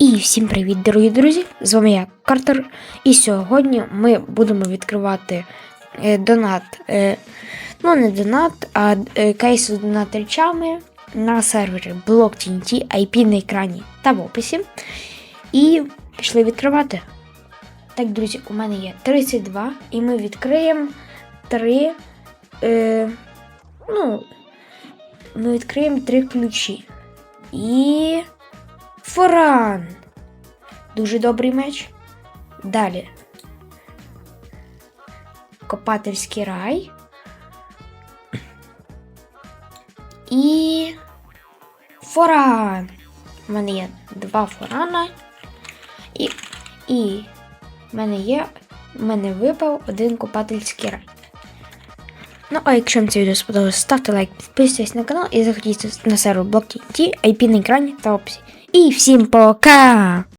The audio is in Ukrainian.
І всім привіт, дорогі друзі! З вами я, Картер. І сьогодні ми будемо відкривати е, донат. Е, ну, не донат, а е, кейс з донатерчами на сервері BlockTNT, IP на екрані та в описі. І пішли відкривати. Так, друзі, у мене є 32, і ми відкриємо 3. Е, ну, ми відкриємо 3 ключі. І. Форан. Дуже добрий меч. Далі. Копательський рай. І. Форан. У мене є два форана. І. І. В мене є. У мене випав один копательський рай. Ну, а якщо вам це відео сподобалось, ставте лайк, підписуйтесь на канал і заходіть на сервер BlockTNT, IP на екрані та описі. І всім пока!